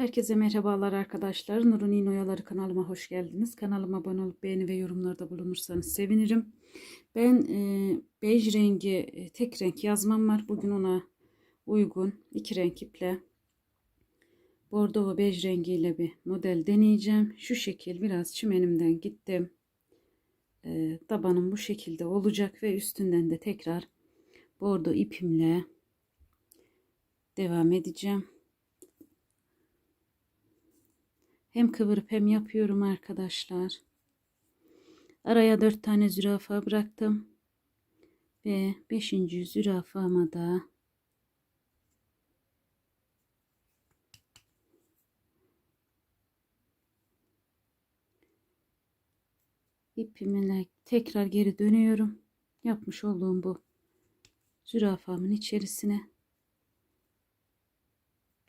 Herkese merhabalar arkadaşlar. Nurun İğne Oyaları kanalıma hoş geldiniz. Kanalıma abone olup beğeni ve yorumlarda bulunursanız sevinirim. Ben e, bej rengi e, tek renk yazmam var. Bugün ona uygun iki renk iple bordo ve bej rengiyle bir model deneyeceğim. Şu şekil biraz çimenimden gittim. E, tabanım bu şekilde olacak ve üstünden de tekrar bordo ipimle devam edeceğim. Hem kıvırıp hem yapıyorum arkadaşlar. Araya dört tane zürafa bıraktım. Ve beşinci zürafama da ipimle tekrar geri dönüyorum. Yapmış olduğum bu zürafamın içerisine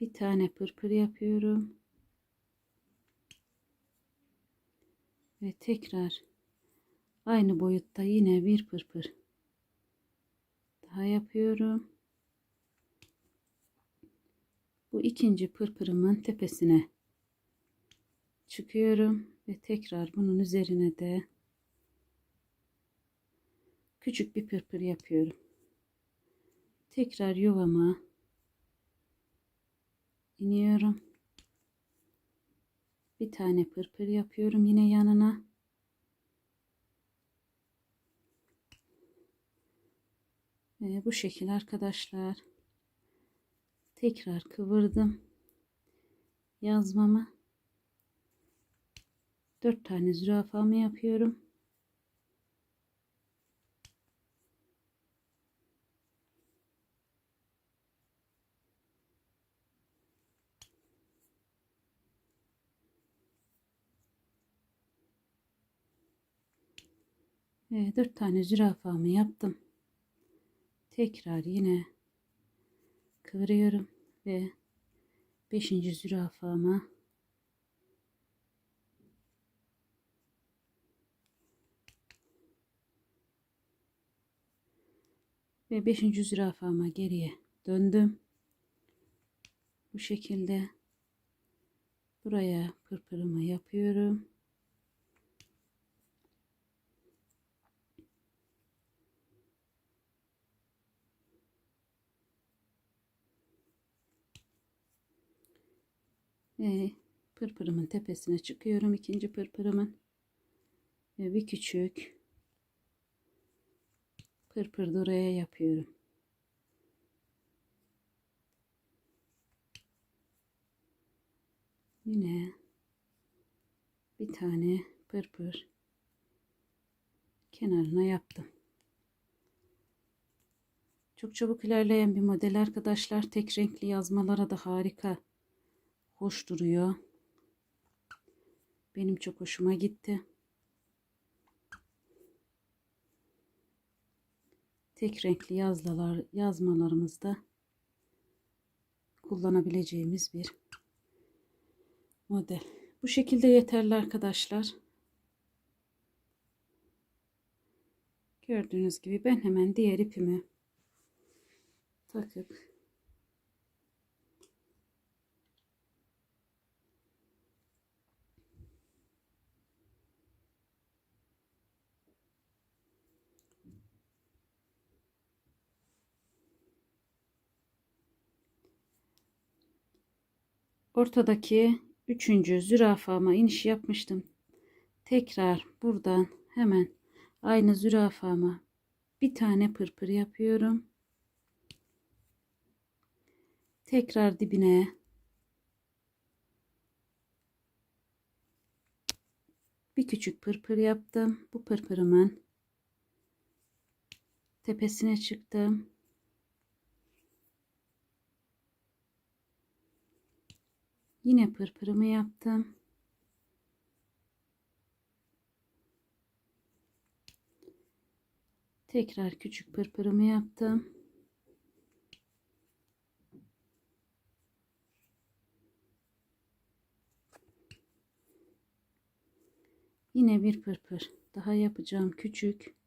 bir tane pırpır yapıyorum. Ve tekrar aynı boyutta yine bir pırpır daha yapıyorum. Bu ikinci pırpırımın tepesine çıkıyorum ve tekrar bunun üzerine de küçük bir pırpır yapıyorum. Tekrar yuvama iniyorum. Bir tane pırpır yapıyorum yine yanına. Ve bu şekil arkadaşlar. Tekrar kıvırdım. Yazmamı. Dört tane zürafamı yapıyorum. Ve 4 tane zürafamı yaptım. Tekrar yine kıvırıyorum ve 5. zürafama ve 5. zürafama geriye döndüm. Bu şekilde buraya pırpırımı yapıyorum. Ve pırpırımın tepesine çıkıyorum. ikinci pırpırımın. Ve bir küçük pırpır da oraya yapıyorum. Yine bir tane pırpır kenarına yaptım. Çok çabuk ilerleyen bir model arkadaşlar. Tek renkli yazmalara da harika hoş duruyor. Benim çok hoşuma gitti. Tek renkli yazmalar, yazmalarımızda kullanabileceğimiz bir model. Bu şekilde yeterli arkadaşlar. Gördüğünüz gibi ben hemen diğer ipimi takıp ortadaki üçüncü zürafama iniş yapmıştım. Tekrar buradan hemen aynı zürafama bir tane pırpır yapıyorum. Tekrar dibine bir küçük pırpır yaptım. Bu pırpırımın tepesine çıktım. Yine pırpırımı yaptım. Tekrar küçük pırpırımı yaptım. Yine bir pırpır daha yapacağım küçük.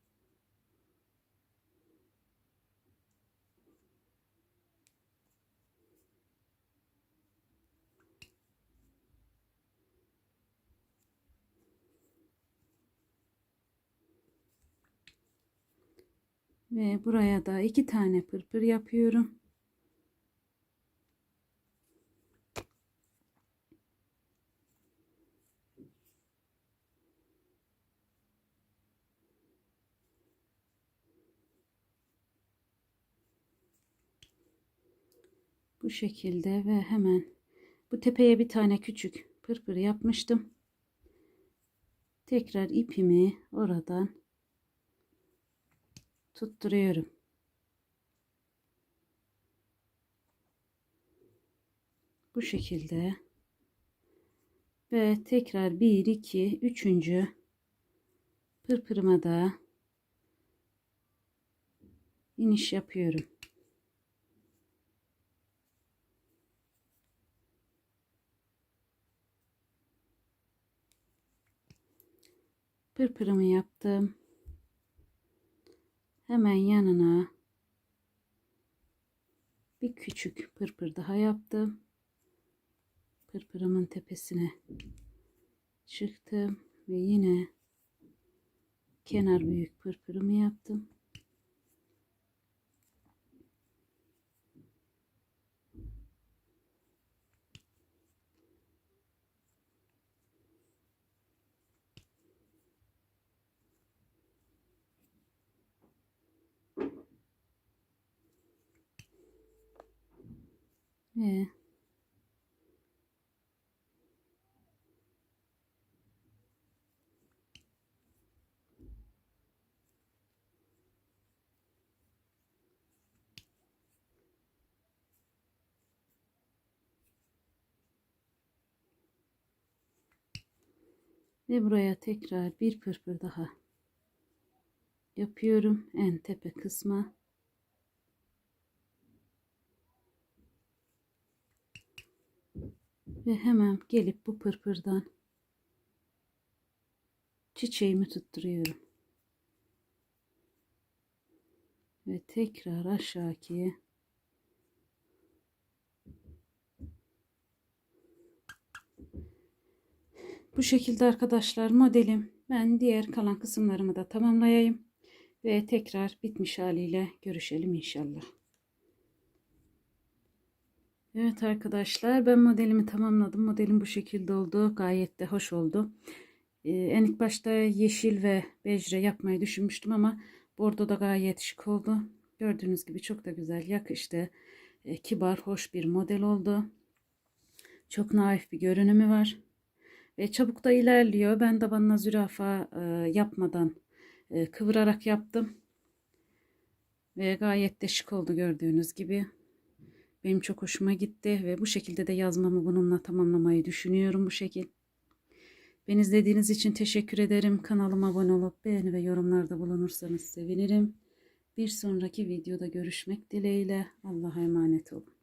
Ve buraya da iki tane pırpır yapıyorum. Bu şekilde ve hemen bu tepeye bir tane küçük pırpır yapmıştım. Tekrar ipimi oradan tutturuyorum. Bu şekilde ve tekrar 1 2 3. pırpırıma da iniş yapıyorum. Pırpırımı yaptım. Hemen yanına bir küçük pırpır daha yaptım. Pırpırımın tepesine çıktım ve yine kenar büyük pırpırımı yaptım. Ve buraya tekrar bir pırpır daha yapıyorum en tepe kısma. Ve hemen gelip bu pırpırdan çiçeğimi tutturuyorum. Ve tekrar aşağıya Bu şekilde arkadaşlar modelim. Ben diğer kalan kısımlarımı da tamamlayayım. Ve tekrar bitmiş haliyle görüşelim inşallah. Evet arkadaşlar ben modelimi tamamladım. Modelim bu şekilde oldu. Gayet de hoş oldu. Ee, en ilk başta yeşil ve bejre yapmayı düşünmüştüm ama bordo da gayet şık oldu. Gördüğünüz gibi çok da güzel yakıştı. Ee, kibar, hoş bir model oldu. Çok naif bir görünümü var. Ve çabuk da ilerliyor. Ben tabanına zürafa e, yapmadan e, kıvırarak yaptım. Ve gayet de şık oldu gördüğünüz gibi. Benim çok hoşuma gitti ve bu şekilde de yazmamı bununla tamamlamayı düşünüyorum bu şekil. Beni izlediğiniz için teşekkür ederim. Kanalıma abone olup beğeni ve yorumlarda bulunursanız sevinirim. Bir sonraki videoda görüşmek dileğiyle. Allah'a emanet olun.